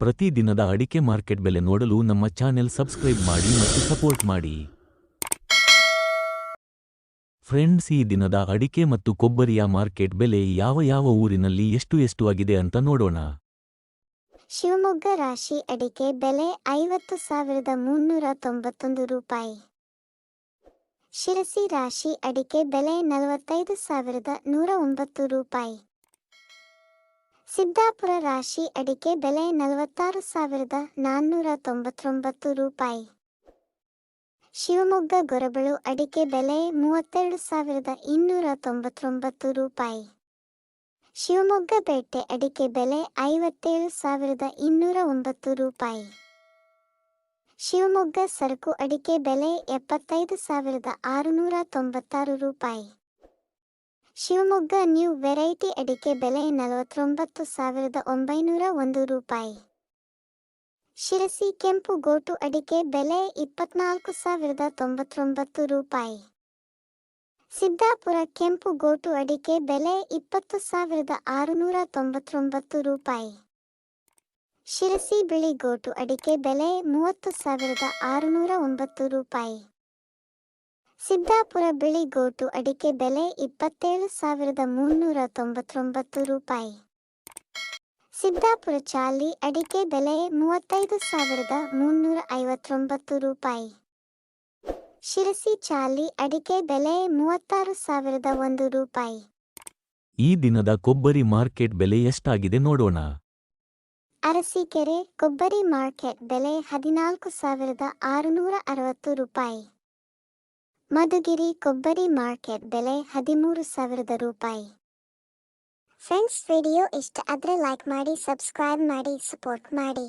ಪ್ರತಿದಿನದ ಅಡಿಕೆ ಮಾರ್ಕೆಟ್ ಬೆಲೆ ನೋಡಲು ನಮ್ಮ ಚಾನೆಲ್ ಸಬ್ಸ್ಕ್ರೈಬ್ ಮಾಡಿ ಮತ್ತು ಸಪೋರ್ಟ್ ಮಾಡಿ. ಫ್ರೆಂಡ್ಸ್, ಈ ದಿನದ ಅಡಿಕೆ ಮತ್ತು ಕೊಬ್ಬರಿಯ ಮಾರ್ಕೆಟ್ ಬೆಲೆ ಯಾವ ಯಾವ ಊರಿನಲ್ಲಿ ಎಷ್ಟು ಎಷ್ಟು ಆಗಿದೆ ಅಂತ ನೋಡೋಣ. ಶಿವಮೊಗ್ಗ ರಾಶಿ ಅಡಿಕೆ ಬೆಲೆ ಐವತ್ತು ಸಾವಿರದ ಮುನ್ನೂರ ತೊಂಬತ್ತೊಂದು ರೂಪಾಯಿ. ಶಿರಸಿ ರಾಶಿ ಅಡಿಕೆ ಬೆಲೆ ನಲವತ್ತೈದು ಸಾವಿರದ ನೂರ ಒಂಬತ್ತು ರೂಪಾಯಿ. ಸಿದ್ದಾಪುರ ರಾಶಿ ಅಡಿಕೆ ಬೆಲೆ ನಲವತ್ತಾರು ಸಾವಿರದ ನಾನ್ನೂರ ತೊಂಬತ್ತೊಂಬತ್ತು ರೂಪಾಯಿ. ಶಿವಮೊಗ್ಗ ಗೊರಬಳು ಅಡಿಕೆ ಬೆಲೆ ಮೂವತ್ತೆರಡು ಸಾವಿರದ ಇನ್ನೂರ ತೊಂಬತ್ತೊಂಬತ್ತು ರೂಪಾಯಿ. ಶಿವಮೊಗ್ಗ ಪೇಟೆ ಅಡಿಕೆ ಬೆಲೆ ಐವತ್ತೇಳು ಸಾವಿರದ ಇನ್ನೂರ ಒಂಬತ್ತು ರೂಪಾಯಿ. ಶಿವಮೊಗ್ಗ ಸರಕು ಅಡಿಕೆ ಬೆಲೆ ಎಪ್ಪತ್ತೈದು ಸಾವಿರದ ಆರುನೂರ ತೊಂಬತ್ತಾರು ರೂಪಾಯಿ. ಶಿವಮೊಗ್ಗ ನ್ಯೂ ವೆರೈಟಿ ಅಡಿಕೆ ಬೆಲೆ ನಲವತ್ತೊಂಬತ್ತು ಸಾವಿರದ ಒಂಬೈನೂರ ಒಂದು ರೂಪಾಯಿ. ಶಿರಸಿ ಕೆಂಪು ಗೋಟು ಅಡಿಕೆ ಬೆಲೆ ಇಪ್ಪತ್ನಾಲ್ಕು ಸಾವಿರದ ತೊಂಬತ್ತೊಂಬತ್ತು ರೂಪಾಯಿ. ಸಿದ್ದಾಪುರ ಕೆಂಪು ಗೋಟು ಅಡಿಕೆ ಬೆಲೆ ಇಪ್ಪತ್ತು ಸಾವಿರದ ಆರುನೂರ ತೊಂಬತ್ತೊಂಬತ್ತು ರೂಪಾಯಿ. ಶಿರಸಿ ಬಿಳಿ ಗೋಟು ಅಡಿಕೆ ಬೆಲೆ ಮೂವತ್ತು ಸಾವಿರದ ಆರುನೂರ ಒಂಬತ್ತು ರೂಪಾಯಿ. ಸಿದ್ದಾಪುರ ಬಿಳಿ ಗೋಟು ಅಡಿಕೆ ಬೆಲೆ ಇಪ್ಪತ್ತೇಳು ಸಾವಿರದ ಮುನ್ನೂರ ತೊಂಬತ್ತೊಂಬತ್ತು ರೂಪಾಯಿ. ಸಿದ್ದಾಪುರ ಚಾಲಿ ಅಡಿಕೆ ಬೆಲೆ ಮೂವತ್ತೈದು ಸಾವಿರದ ಮುನ್ನೂರ ಐವತ್ತೊಂಬತ್ತು ರೂಪಾಯಿ. ಶಿರಸಿ ಚಾಲಿ ಅಡಿಕೆ ಬೆಲೆ ಮೂವತ್ತಾರು ಸಾವಿರದ ಒಂದು ರೂಪಾಯಿ. ಈ ದಿನದ ಕೊಬ್ಬರಿ ಮಾರ್ಕೆಟ್ ಬೆಲೆ ಎಷ್ಟಾಗಿದೆ ನೋಡೋಣ. ಅರಸೀಕೆರೆ ಕೊಬ್ಬರಿ ಮಾರ್ಕೆಟ್ ಬೆಲೆ ಹದಿನಾಲ್ಕು ಸಾವಿರದ ಆರುನೂರ ಅರವತ್ತು ರೂಪಾಯಿ. ಮಧುಗಿರಿ ಕೊಬ್ಬರಿ ಮಾರ್ಕೆಟ್ ಬೆಲೆ ಹದಿಮೂರು ಸಾವಿರದ ರೂಪಾಯಿ. ಫ್ರೆಂಡ್ಸ್, ವಿಡಿಯೋ ಇಷ್ಟ ಆದರೆ ಲೈಕ್ ಮಾಡಿ ಸಬ್ಸ್ಕ್ರೈಬ್ ಮಾಡಿ ಸಪೋರ್ಟ್ ಮಾಡಿ.